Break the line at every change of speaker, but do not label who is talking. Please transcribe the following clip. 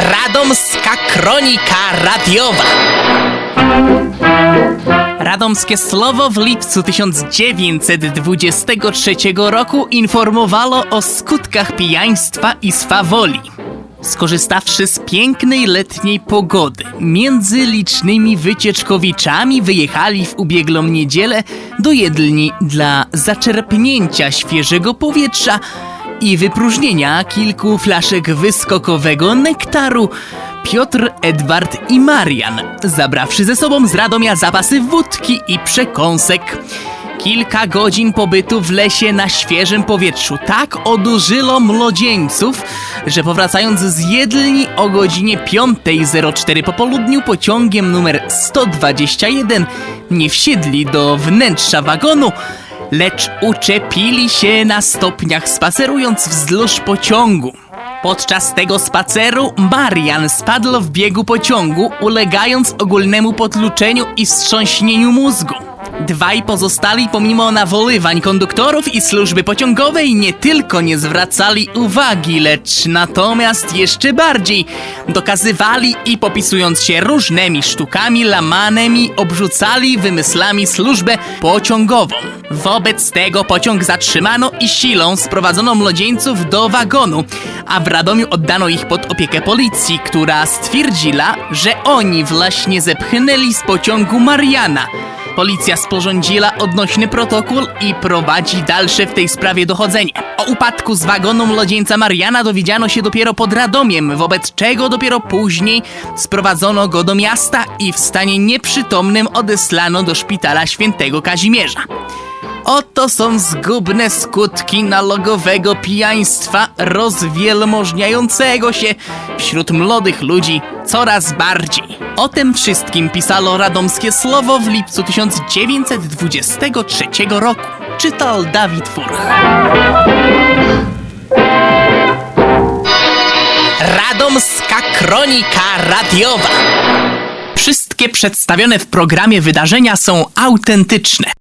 Radomska Kronika Radiowa. Radomskie Słowo w lipcu 1923 roku informowało o skutkach pijaństwa i swawoli. Skorzystawszy z pięknej letniej pogody, między licznymi wycieczkowiczami wyjechali w ubiegłą niedzielę do jedlni dla zaczerpnięcia świeżego powietrza i wypróżnienia kilku flaszek wyskokowego nektaru. Piotr, Edward i Marian, zabrawszy ze sobą z Radomia zapasy wódki i przekąsek. Kilka godzin pobytu w lesie na świeżym powietrzu tak odurzyło młodzieńców, że powracając z jedlni o godzinie 5.04 po południu pociągiem numer 121 nie wsiedli do wnętrza wagonu, lecz uczepili się na stopniach spacerując wzdłuż pociągu. Podczas tego spaceru Marian spadł w biegu pociągu, ulegając ogólnemu potluczeniu i wstrząśnieniu mózgu. Dwaj pozostali pomimo nawoływań konduktorów i służby pociągowej nie tylko nie zwracali uwagi, lecz natomiast jeszcze bardziej dokazywali i popisując się różnymi sztukami lamanymi obrzucali wymysłami służbę pociągową. Wobec tego pociąg zatrzymano i silą sprowadzono młodzieńców do wagonu, a w Radomiu oddano ich pod opiekę policji, która stwierdziła, że oni właśnie zepchnęli z pociągu Mariana. Policja sporządziła odnośny protokół i prowadzi dalsze w tej sprawie dochodzenie. O upadku z wagonu młodzieńca Mariana dowiedziano się dopiero pod Radomiem, wobec czego dopiero później sprowadzono go do miasta i w stanie nieprzytomnym odesłano do szpitala świętego Kazimierza. Oto są zgubne skutki nalogowego pijaństwa rozwielmożniającego się wśród młodych ludzi coraz bardziej. O tym wszystkim pisało radomskie słowo w lipcu 1923 roku. Czytał Dawid Furch. Radomska Kronika Radiowa. Wszystkie przedstawione w programie wydarzenia są autentyczne.